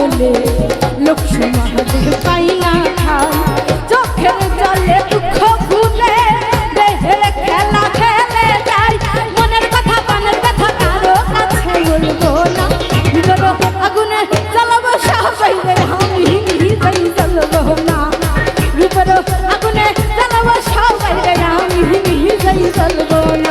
বলে লক্ষ্মী মহাদেব পাইলা খাই চোখের জলে দুঃখ ভুলে দেহের খেলা খেলে যাই। মনের কথা পানের কথা কারও কাছে বলব না। ভিতর আগুনে জ্বালাব সবাই আমি নিজেই জ্বালব না। ভিতর আগুনে জ্বালাব সবাই আমি নিজেই জ্বালব না।